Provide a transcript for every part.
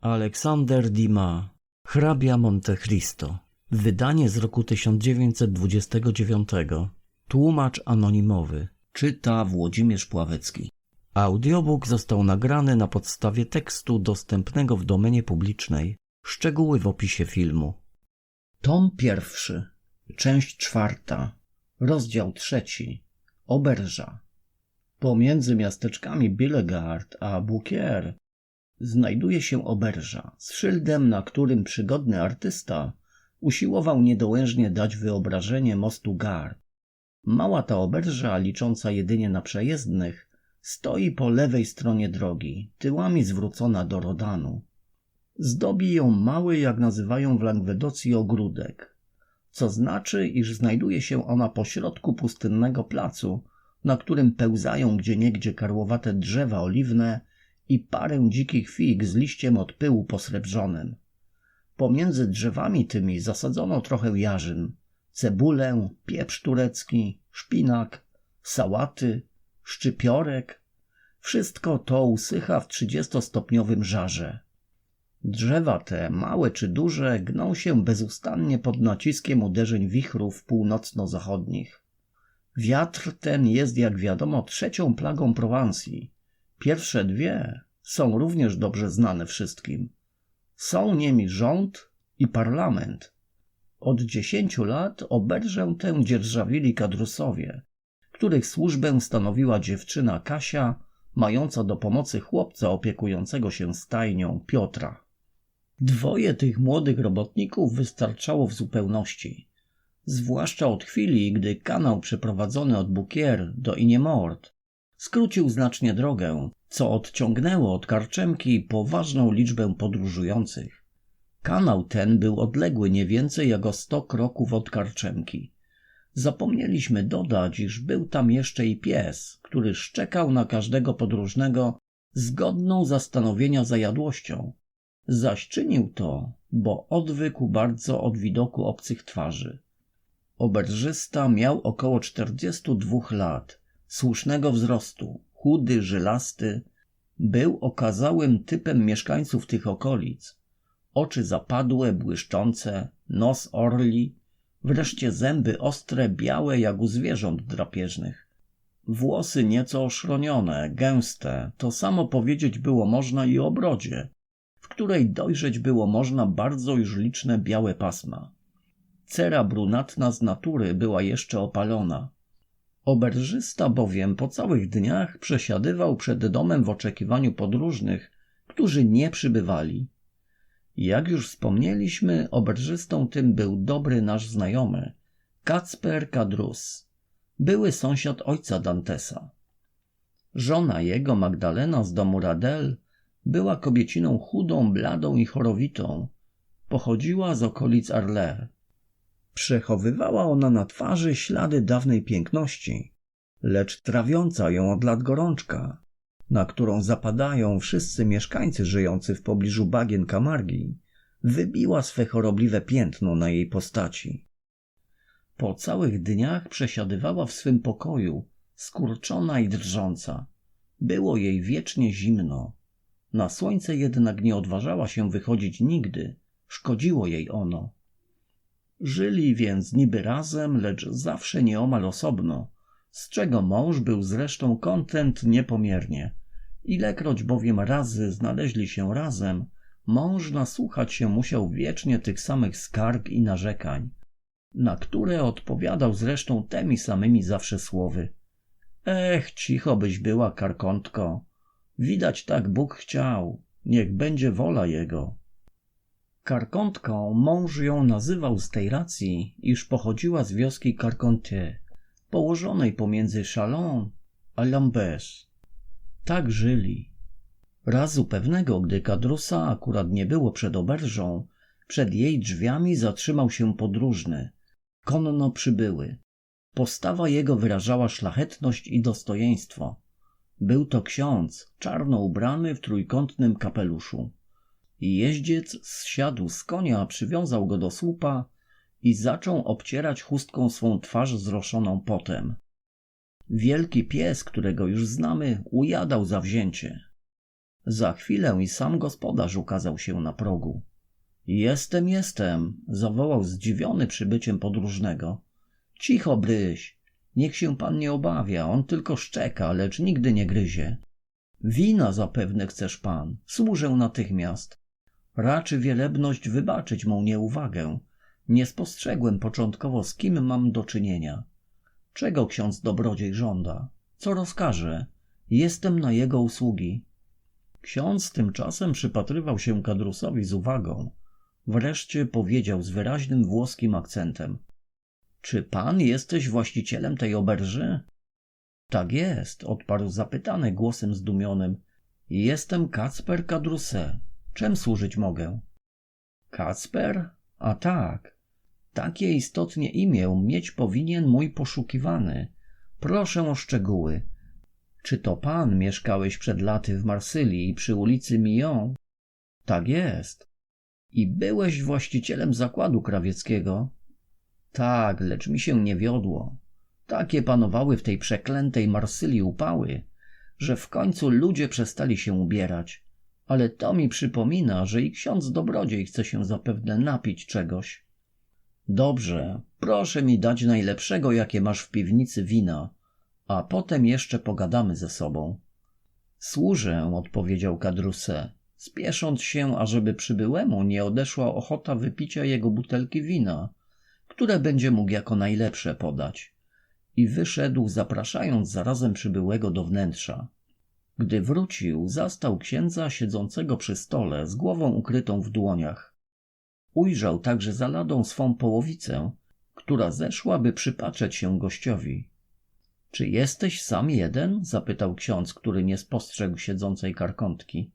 Aleksander Dima, hrabia Monte Cristo. Wydanie z roku 1929. Tłumacz anonimowy. Czyta Włodzimierz Pławecki. Audiobook został nagrany na podstawie tekstu dostępnego w domenie publicznej. Szczegóły w opisie filmu. Tom pierwszy, część czwarta, rozdział trzeci. Oberża. Pomiędzy miasteczkami Billegard a Bouquier znajduje się oberża z szyldem, na którym przygodny artysta usiłował niedołężnie dać wyobrażenie mostu Gard. Mała ta oberża, licząca jedynie na przejezdnych, stoi po lewej stronie drogi, tyłami zwrócona do Rodanu. Zdobi ją mały, jak nazywają w Langwedocji, ogródek, co znaczy, iż znajduje się ona pośrodku pustynnego placu, na którym pełzają gdzieniegdzie karłowate drzewa oliwne i parę dzikich fig z liściem od pyłu posrebrzonym. Pomiędzy drzewami tymi zasadzono trochę jarzyn, cebulę, pieprz turecki, szpinak, sałaty, szczypiorek. Wszystko to usycha w trzydziestostopniowym żarze. Drzewa te, małe czy duże, gną się bezustannie pod naciskiem uderzeń wichrów północno-zachodnich. Wiatr ten jest, jak wiadomo, trzecią plagą Prowansji. Pierwsze dwie są również dobrze znane wszystkim. Są niemi rząd i parlament. Od dziesięciu lat oberżę tę dzierżawili kadrusowie, których służbę stanowiła dziewczyna Kasia, mająca do pomocy chłopca opiekującego się stajnią Piotra. Dwoje tych młodych robotników wystarczało w zupełności, zwłaszcza od chwili, gdy kanał przeprowadzony od Bukier do Iniemort skrócił znacznie drogę, co odciągnęło od Karczemki poważną liczbę podróżujących. Kanał ten był odległy nie więcej jak o sto kroków od Karczemki. Zapomnieliśmy dodać, iż był tam jeszcze i pies, który szczekał na każdego podróżnego z godną zastanowienia zajadłością. Zaś czynił to, bo odwykł bardzo od widoku obcych twarzy. Oberżysta miał około czterdziestu dwóch lat, słusznego wzrostu, chudy, żylasty, był okazałym typem mieszkańców tych okolic. Oczy zapadłe, błyszczące, nos orli, wreszcie zęby ostre, białe jak u zwierząt drapieżnych. Włosy nieco oszronione, gęste, to samo powiedzieć było można i o brodzie, w której dojrzeć było można bardzo już liczne białe pasma. Cera brunatna z natury była jeszcze opalona. Oberżysta bowiem po całych dniach przesiadywał przed domem w oczekiwaniu podróżnych, którzy nie przybywali. Jak już wspomnieliśmy, oberżystą tym był dobry nasz znajomy, Kacper Kadrus, były sąsiad ojca Dantesa. Żona jego, Magdalena z domu Radel, była kobieciną chudą, bladą i chorowitą. Pochodziła z okolic Arles. Przechowywała ona na twarzy ślady dawnej piękności, lecz trawiąca ją od lat gorączka, na którą zapadają wszyscy mieszkańcy żyjący w pobliżu bagien Kamargi, wybiła swe chorobliwe piętno na jej postaci. Po całych dniach przesiadywała w swym pokoju, skurczona i drżąca. Było jej wiecznie zimno. Na słońce jednak nie odważała się wychodzić nigdy, szkodziło jej ono. Żyli więc niby razem, lecz zawsze nieomal osobno, z czego mąż był zresztą kontent niepomiernie. Ilekroć bowiem razy znaleźli się razem, mąż nasłuchać się musiał wiecznie tych samych skarg i narzekań, na które odpowiadał zresztą temi samymi zawsze słowy. Ech, cicho byś była, karkątko. Widać tak Bóg chciał. Niech będzie wola jego. Karkątką mąż ją nazywał z tej racji, iż pochodziła z wioski Carconte, położonej pomiędzy Chalon a Lambes. Tak żyli. Razu pewnego, gdy Kadrusa akurat nie było przed oberżą, przed jej drzwiami zatrzymał się podróżny. Konno przybyły. Postawa jego wyrażała szlachetność i dostojeństwo. Był to ksiądz, czarno ubrany w trójkątnym kapeluszu. Jeździec zsiadł z konia, przywiązał go do słupa i zaczął obcierać chustką swą twarz zroszoną potem. Wielki pies, którego już znamy, ujadał zawzięcie. Za chwilę i sam gospodarz ukazał się na progu. Jestem, jestem, zawołał zdziwiony przybyciem podróżnego. Cicho, Bryś, niech się pan nie obawia, on tylko szczeka, lecz nigdy nie gryzie. Wina zapewne chcesz pan, służę natychmiast. Raczy wielebność wybaczyć mą nieuwagę. Nie spostrzegłem początkowo, z kim mam do czynienia. Czego ksiądz dobrodziej żąda? Co rozkaże? Jestem na jego usługi. Ksiądz tymczasem przypatrywał się Kadrusowi z uwagą. Wreszcie powiedział z wyraźnym włoskim akcentem. Czy pan jesteś właścicielem tej oberży? Tak jest, odparł zapytany głosem zdumionym. Jestem Kacper Kadruse. Czym służyć mogę? Kacper? A tak. Takie istotnie imię mieć powinien mój poszukiwany. Proszę o szczegóły. Czy to pan mieszkałeś przed laty w Marsylii przy ulicy Millon? Tak jest. I byłeś właścicielem zakładu krawieckiego? Tak, lecz mi się nie wiodło. Takie panowały w tej przeklętej Marsylii upały, że w końcu ludzie przestali się ubierać. Ale to mi przypomina, że i ksiądz dobrodziej chce się zapewne napić czegoś. Dobrze, proszę mi dać najlepszego, jakie masz w piwnicy wina, a potem jeszcze pogadamy ze sobą. Służę, odpowiedział Kadruse, spiesząc się, ażeby przybyłemu nie odeszła ochota wypicia jego butelki wina, które będzie mógł jako najlepsze podać. I wyszedł, zapraszając zarazem przybyłego do wnętrza. Gdy wrócił, zastał księdza siedzącego przy stole z głową ukrytą w dłoniach. Ujrzał także za ladą swą połowicę, która zeszła, by przypatrzeć się gościowi. Czy jesteś sam jeden? zapytał ksiądz, który nie spostrzegł siedzącej karkątki.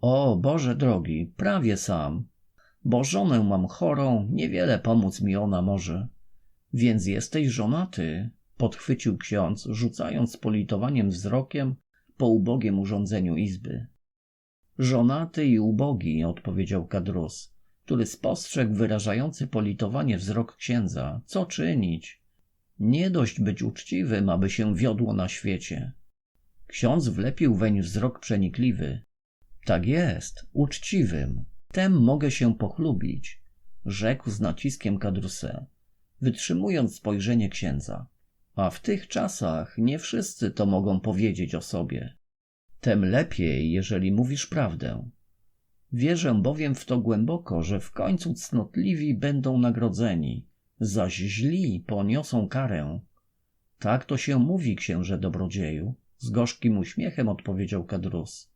O, Boże drogi, prawie sam, bo żonę mam chorą, niewiele pomóc mi ona może. Więc jesteś żonaty, podchwycił ksiądz, rzucając politowaniem wzrokiem po ubogiem urządzeniu izby. Żonaty i ubogi, odpowiedział Kadrus, który spostrzegł wyrażający politowanie wzrok księdza. Co czynić? Nie dość być uczciwym, aby się wiodło na świecie. Ksiądz wlepił weń wzrok przenikliwy. Tak jest, uczciwym. Tem mogę się pochlubić, rzekł z naciskiem Kadruse, wytrzymując spojrzenie księdza. A w tych czasach nie wszyscy to mogą powiedzieć o sobie. Tem lepiej, jeżeli mówisz prawdę. Wierzę bowiem w to głęboko, że w końcu cnotliwi będą nagrodzeni, zaś źli poniosą karę. Tak to się mówi, księże dobrodzieju, z gorzkim uśmiechem odpowiedział Kadrus.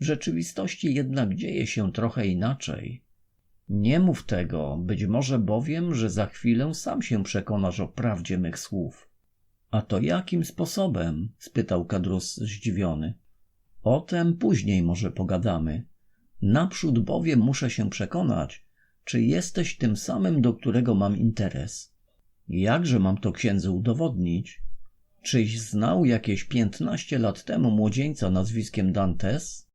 W rzeczywistości jednak dzieje się trochę inaczej. Nie mów tego, być może bowiem, że za chwilę sam się przekonasz o prawdzie mych słów. A to jakim sposobem? spytał Kadrus zdziwiony. O tem później może pogadamy. Naprzód bowiem muszę się przekonać, czy jesteś tym samym, do którego mam interes. Jakże mam to księdzu udowodnić? Czyś znał jakieś piętnaście lat temu młodzieńca nazwiskiem Dantes?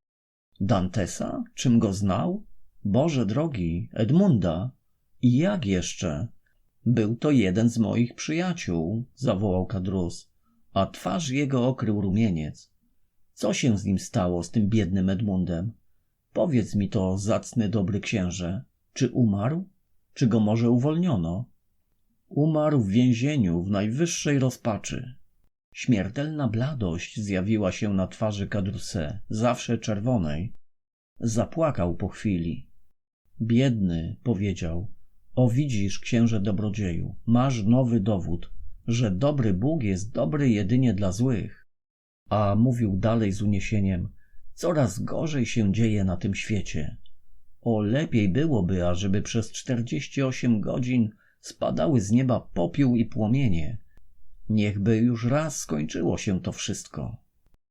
Dantesa? Czym go znał? Boże drogi, Edmunda. I jak jeszcze? Był to jeden z moich przyjaciół, zawołał Kadrus, a twarz jego okrył rumieniec. Co się z nim stało, z tym biednym Edmundem? Powiedz mi to, zacny dobry księże. Czy umarł? Czy go może uwolniono? Umarł w więzieniu w najwyższej rozpaczy. Śmiertelna bladość zjawiła się na twarzy Kadruse, zawsze czerwonej. Zapłakał po chwili. Biedny, powiedział, o widzisz, księże dobrodzieju, masz nowy dowód, że dobry Bóg jest dobry jedynie dla złych. A mówił dalej z uniesieniem, coraz gorzej się dzieje na tym świecie. O lepiej byłoby, ażeby przez czterdzieści osiem godzin spadały z nieba popiół i płomienie. Niechby już raz skończyło się to wszystko.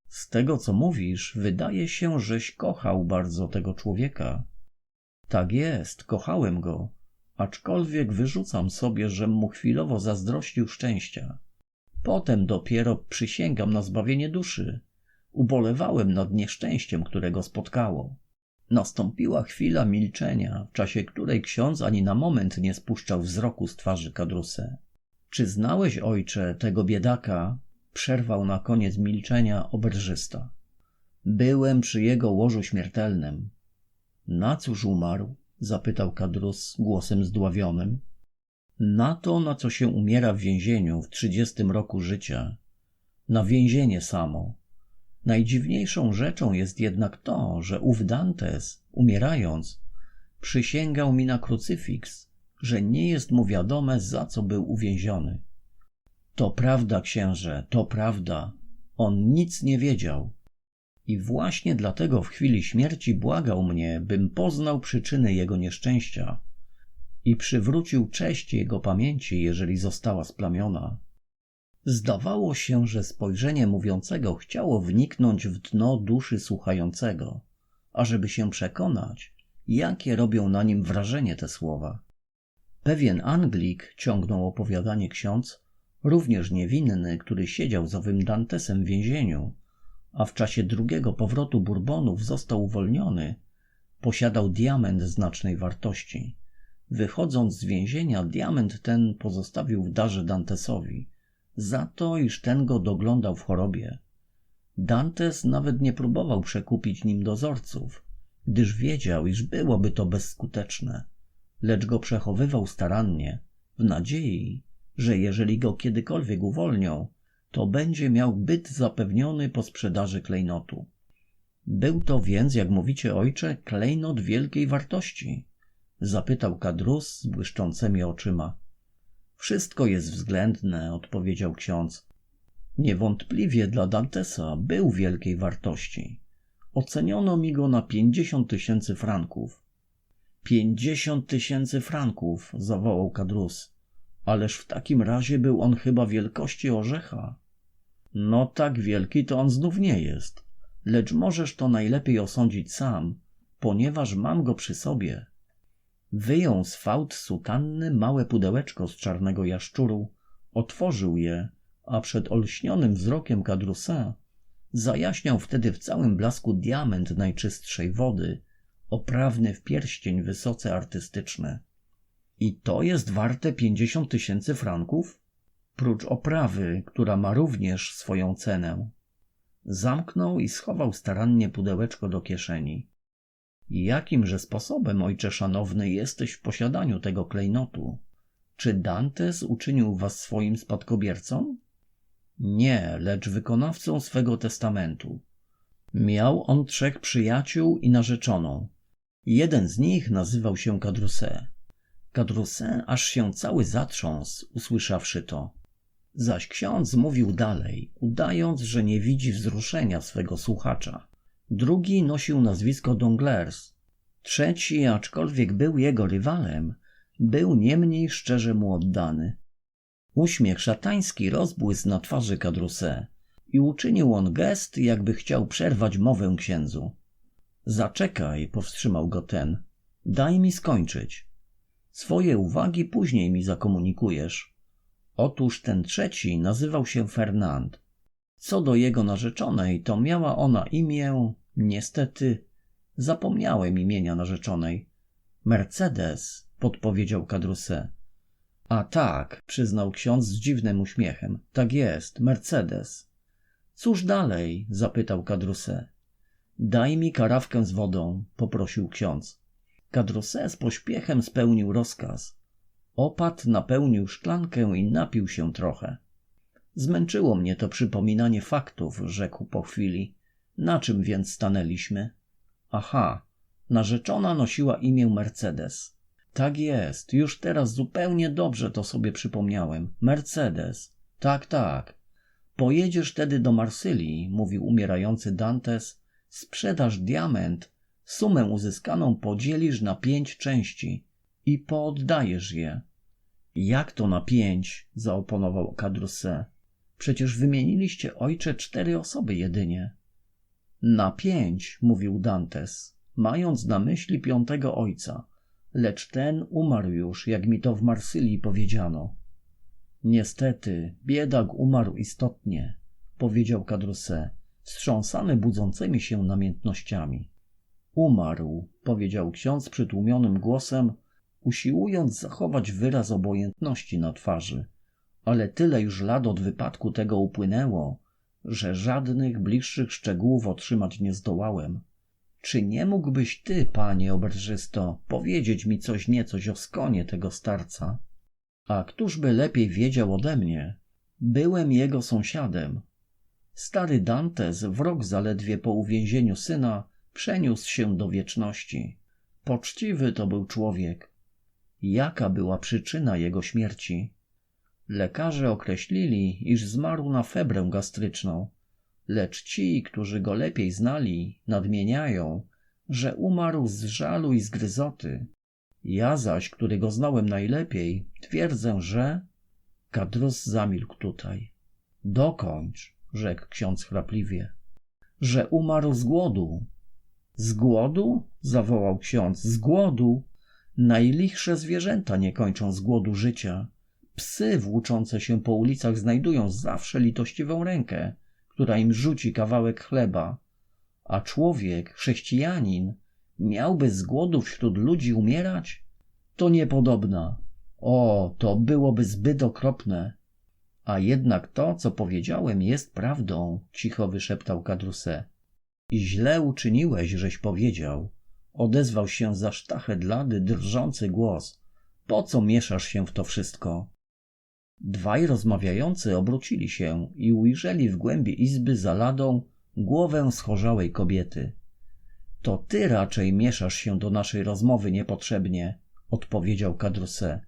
Z tego, co mówisz, wydaje się, żeś kochał bardzo tego człowieka. Tak jest, kochałem go, aczkolwiek wyrzucam sobie, żem mu chwilowo zazdrościł szczęścia. Potem dopiero przysięgam na zbawienie duszy. Ubolewałem nad nieszczęściem, które go spotkało. Nastąpiła chwila milczenia, w czasie której ksiądz ani na moment nie spuszczał wzroku z twarzy Kadruse. Czy znałeś, ojcze, tego biedaka? Przerwał na koniec milczenia oberżysta. Byłem przy jego łożu śmiertelnym. Na cóż umarł? Zapytał Kadrus głosem zdławionym. Na to, na co się umiera w więzieniu w trzydziestym roku życia. Na więzienie samo. Najdziwniejszą rzeczą jest jednak to, że ów Dantes, umierając, przysięgał mi na krucyfiks, że nie jest mu wiadome, za co był uwięziony. To prawda, księże, to prawda. On nic nie wiedział. I właśnie dlatego w chwili śmierci błagał mnie, bym poznał przyczyny jego nieszczęścia i przywrócił cześć jego pamięci, jeżeli została splamiona. Zdawało się, że spojrzenie mówiącego chciało wniknąć w dno duszy słuchającego, ażeby się przekonać, jakie robią na nim wrażenie te słowa. Pewien Anglik, ciągnął opowiadanie ksiądz, również niewinny, który siedział z owym Dantesem w więzieniu, a w czasie drugiego powrotu Bourbonów został uwolniony, posiadał diament znacznej wartości. Wychodząc z więzienia, diament ten pozostawił w darze Dantesowi, za to, iż ten go doglądał w chorobie. Dantes nawet nie próbował przekupić nim dozorców, gdyż wiedział, iż byłoby to bezskuteczne, lecz go przechowywał starannie, w nadziei, że jeżeli go kiedykolwiek uwolnią, to będzie miał byt zapewniony po sprzedaży klejnotu. Był to więc, jak mówicie ojcze, klejnot wielkiej wartości? Zapytał Kadrus z błyszczącymi oczyma. Wszystko jest względne, odpowiedział ksiądz. Niewątpliwie dla Dantesa był wielkiej wartości. Oceniono mi go na pięćdziesiąt tysięcy franków. Pięćdziesiąt tysięcy franków, zawołał Kadrus. Ależ w takim razie był on chyba wielkości orzecha. No tak wielki to on znów nie jest, lecz możesz to najlepiej osądzić sam, ponieważ mam go przy sobie. Wyjął z fałd sutanny małe pudełeczko z czarnego jaszczuru, otworzył je, a przed olśnionym wzrokiem Kadrusa zajaśniał wtedy w całym blasku diament najczystszej wody, oprawny w pierścień wysoce artystyczny. I to jest warte pięćdziesiąt tysięcy franków? Prócz oprawy, która ma również swoją cenę. Zamknął i schował starannie pudełeczko do kieszeni. Jakimże sposobem, ojcze szanowny, jesteś w posiadaniu tego klejnotu? Czy Dantes uczynił was swoim spadkobiercą? Nie, lecz wykonawcą swego testamentu. Miał on trzech przyjaciół i narzeczoną. Jeden z nich nazywał się Kadruse. Kadruse aż się cały zatrząsł, usłyszawszy to. Zaś ksiądz mówił dalej, udając, że nie widzi wzruszenia swego słuchacza. Drugi nosił nazwisko Donglers. Trzeci, aczkolwiek był jego rywalem, był niemniej szczerze mu oddany. Uśmiech szatański rozbłysł na twarzy Kadruse i uczynił on gest, jakby chciał przerwać mowę księdzu. Zaczekaj, powstrzymał go ten. Daj mi skończyć. Swoje uwagi później mi zakomunikujesz. Otóż ten trzeci nazywał się Fernand. Co do jego narzeczonej, to miała ona imię, niestety, zapomniałem imienia narzeczonej. Mercedes, podpowiedział Kadruse. A tak, przyznał ksiądz z dziwnym uśmiechem. Tak jest, Mercedes. Cóż dalej? zapytał Kadruse. Daj mi karawkę z wodą, poprosił ksiądz. Kadruse z pośpiechem spełnił rozkaz. Opat napełnił szklankę i napił się trochę. Zmęczyło mnie to przypominanie faktów, rzekł po chwili. Na czym więc stanęliśmy? Aha, narzeczona nosiła imię Mercedes. Tak jest, już teraz zupełnie dobrze to sobie przypomniałem. Mercedes. Tak, tak. Pojedziesz tedy do Marsylii, mówił umierający Dantes, sprzedasz diament, sumę uzyskaną podzielisz na pięć części i pooddajesz je. Jak to na pięć? zaoponował Kadrusse. Przecież wymieniliście ojcze cztery osoby jedynie. Na pięć, mówił Dantes, mając na myśli piątego ojca, lecz ten umarł już, jak mi to w Marsylii powiedziano. Niestety, biedak umarł istotnie, powiedział Kadrusse, wstrząsany budzącymi się namiętnościami. Umarł, powiedział ksiądz przytłumionym głosem, usiłując zachować wyraz obojętności na twarzy. Ale tyle już lat od wypadku tego upłynęło, że żadnych bliższych szczegółów otrzymać nie zdołałem. Czy nie mógłbyś ty, panie oberżysto, powiedzieć mi coś niecoś o skonie tego starca? A któż by lepiej wiedział ode mnie? Byłem jego sąsiadem. Stary Dantes w rok zaledwie po uwięzieniu syna przeniósł się do wieczności. Poczciwy to był człowiek. Jaka była przyczyna jego śmierci? Lekarze określili, iż zmarł na febrę gastryczną, lecz ci, którzy go lepiej znali, nadmieniają, że umarł z żalu i zgryzoty. Ja zaś, który go znałem najlepiej, twierdzę, że... Kadrus zamilkł tutaj. Dokończ, rzekł ksiądz chrapliwie. Że umarł z głodu. Z głodu? zawołał ksiądz. Z głodu? Najlichsze zwierzęta nie kończą z głodu życia. Psy włóczące się po ulicach znajdują zawsze litościwą rękę, która im rzuci kawałek chleba. A człowiek, chrześcijanin, miałby z głodu wśród ludzi umierać? To niepodobna. O, to byłoby zbyt okropne. A jednak to, co powiedziałem, jest prawdą, cicho wyszeptał Kadruse. I źle uczyniłeś, żeś powiedział. Odezwał się za sztachet lady drżący głos. Po co mieszasz się w to wszystko? Dwaj rozmawiający obrócili się i ujrzeli w głębi izby za ladą głowę schorzałej kobiety. To ty raczej mieszasz się do naszej rozmowy niepotrzebnie, odpowiedział Kadruse.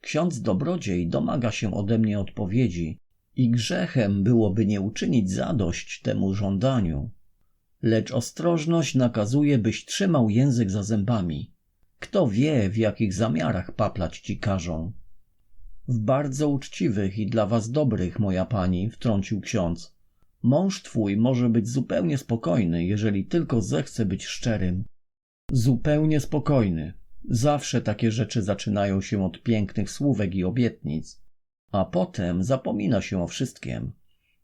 Ksiądz dobrodziej domaga się ode mnie odpowiedzi i grzechem byłoby nie uczynić zadość temu żądaniu. Lecz ostrożność nakazuje, byś trzymał język za zębami. Kto wie, w jakich zamiarach paplać ci każą. W bardzo uczciwych i dla was dobrych, moja pani, wtrącił ksiądz. Mąż twój może być zupełnie spokojny, jeżeli tylko zechce być szczerym. Zupełnie spokojny. Zawsze takie rzeczy zaczynają się od pięknych słówek i obietnic, a potem zapomina się o wszystkim.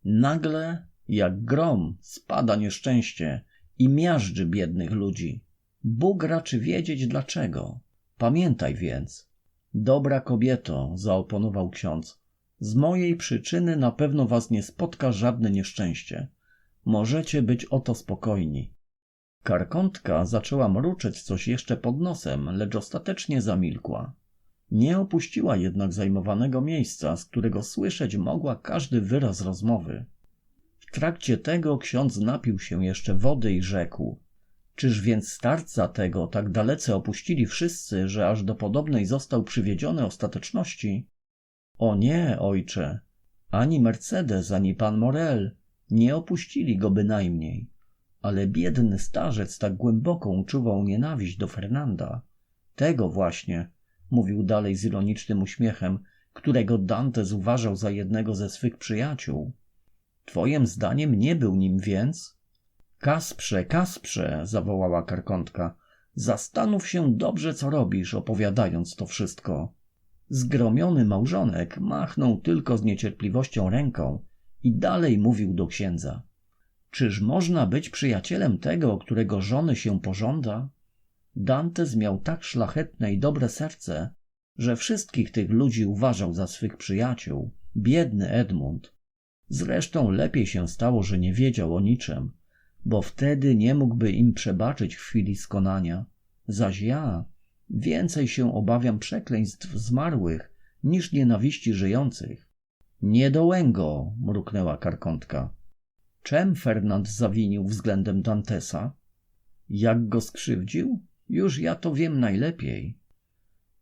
Nagle, jak grom, spada nieszczęście i miażdży biednych ludzi. Bóg raczy wiedzieć dlaczego. Pamiętaj więc. Dobra kobieto, zaoponował ksiądz, z mojej przyczyny na pewno was nie spotka żadne nieszczęście. Możecie być o to spokojni. Karkątka zaczęła mruczeć coś jeszcze pod nosem, lecz ostatecznie zamilkła. Nie opuściła jednak zajmowanego miejsca, z którego słyszeć mogła każdy wyraz rozmowy. W trakcie tego ksiądz napił się jeszcze wody i rzekł: Czyż więc starca tego tak dalece opuścili wszyscy, że aż do podobnej został przywiedziony ostateczności? O nie, ojcze, ani Mercedes, ani pan Morel nie opuścili go bynajmniej ale biedny starzec tak głęboko uczuwał nienawiść do Fernanda. Tego właśnie, mówił dalej z ironicznym uśmiechem, którego Dantes uważał za jednego ze swych przyjaciół. Twoim zdaniem nie był nim więc? Kasprze, Kasprze, zawołała karkątka, zastanów się dobrze, co robisz, opowiadając to wszystko. Zgromiony małżonek machnął tylko z niecierpliwością ręką i dalej mówił do księdza. Czyż można być przyjacielem tego, którego żony się pożąda? Dantes miał tak szlachetne i dobre serce, że wszystkich tych ludzi uważał za swych przyjaciół. Biedny Edmund. Zresztą lepiej się stało, że nie wiedział o niczym, bo wtedy nie mógłby im przebaczyć chwili skonania. Zaś ja więcej się obawiam przekleństw zmarłych niż nienawiści żyjących. Nie dołęgo, mruknęła karkątka. Czem Fernand zawinił względem Dantesa? Jak go skrzywdził? Już ja to wiem najlepiej.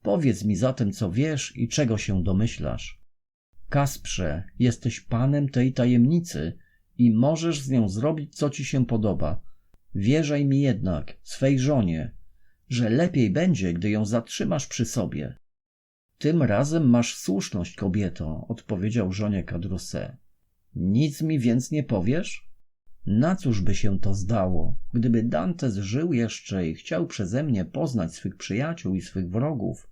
Powiedz mi zatem, co wiesz i czego się domyślasz. Kasprze, jesteś panem tej tajemnicy i możesz z nią zrobić, co ci się podoba. Wierzaj mi jednak, swej żonie, że lepiej będzie, gdy ją zatrzymasz przy sobie. Tym razem masz słuszność, kobieto, odpowiedział żonie Kadruse. Nic mi więc nie powiesz? Na cóż by się to zdało, gdyby Dantes żył jeszcze i chciał przeze mnie poznać swych przyjaciół i swych wrogów?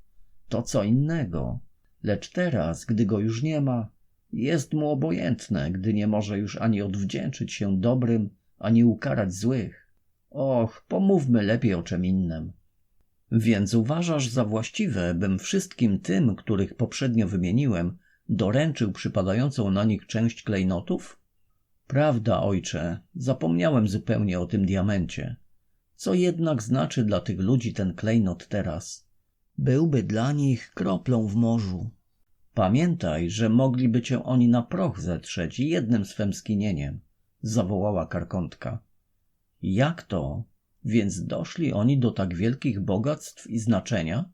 To co innego. Lecz teraz, gdy go już nie ma, jest mu obojętne, gdy nie może już ani odwdzięczyć się dobrym, ani ukarać złych. Och, pomówmy lepiej o czym innym. Więc uważasz za właściwe, bym wszystkim tym, których poprzednio wymieniłem, doręczył przypadającą na nich część klejnotów? Prawda, ojcze, zapomniałem zupełnie o tym diamencie. Co jednak znaczy dla tych ludzi ten klejnot teraz? Byłby dla nich kroplą w morzu. Pamiętaj, że mogliby cię oni na proch zetrzeć jednym swym skinieniem, zawołała karkątka. Jak to? Więc doszli oni do tak wielkich bogactw i znaczenia?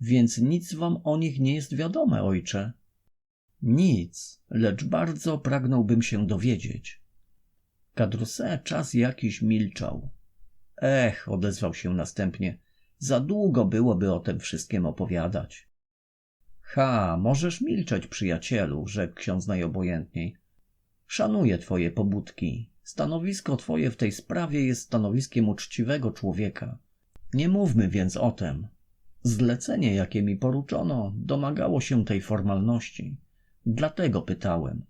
Więc nic wam o nich nie jest wiadome, ojcze. Nic, lecz bardzo pragnąłbym się dowiedzieć. Kadruse czas jakiś milczał. Ech, odezwał się następnie, za długo byłoby o tym wszystkim opowiadać. Ha, możesz milczeć, przyjacielu, rzekł ksiądz najobojętniej. Szanuję twoje pobudki. Stanowisko twoje w tej sprawie jest stanowiskiem uczciwego człowieka. Nie mówmy więc o tem. Zlecenie, jakie mi poruczono, domagało się tej formalności. Dlatego pytałem.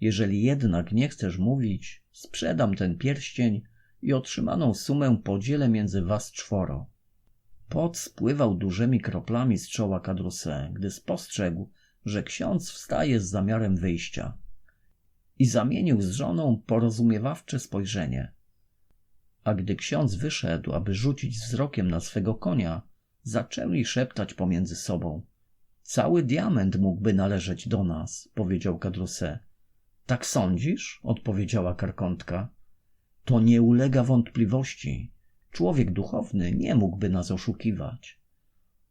Jeżeli jednak nie chcesz mówić, sprzedam ten pierścień i otrzymaną sumę podzielę między was czworo. Pot spływał dużymi kroplami z czoła Kadruse, gdy spostrzegł, że ksiądz wstaje z zamiarem wyjścia. I zamienił z żoną porozumiewawcze spojrzenie. A gdy ksiądz wyszedł, aby rzucić wzrokiem na swego konia, zaczęli szeptać pomiędzy sobą. Cały diament mógłby należeć do nas, powiedział Kadruse. Tak sądzisz? odpowiedziała karkątka. To nie ulega wątpliwości. Człowiek duchowny nie mógłby nas oszukiwać.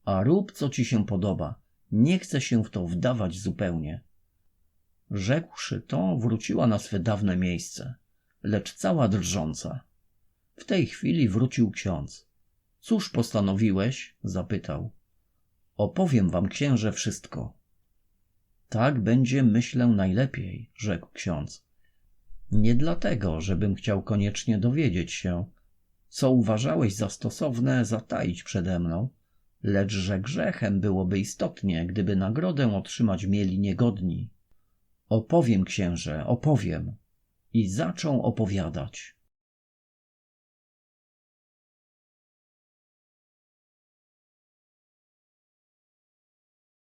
A rób, co ci się podoba. Nie chcę się w to wdawać zupełnie. Rzekłszy to, wróciła na swe dawne miejsce, lecz cała drżąca. W tej chwili wrócił ksiądz. Cóż postanowiłeś? zapytał. Opowiem wam, księże, wszystko. Tak będzie, myślę, najlepiej, rzekł ksiądz. Nie dlatego, żebym chciał koniecznie dowiedzieć się, co uważałeś za stosowne zataić przede mną, lecz że grzechem byłoby istotnie, gdyby nagrodę otrzymać mieli niegodni. Opowiem, księże, opowiem. I zaczął opowiadać.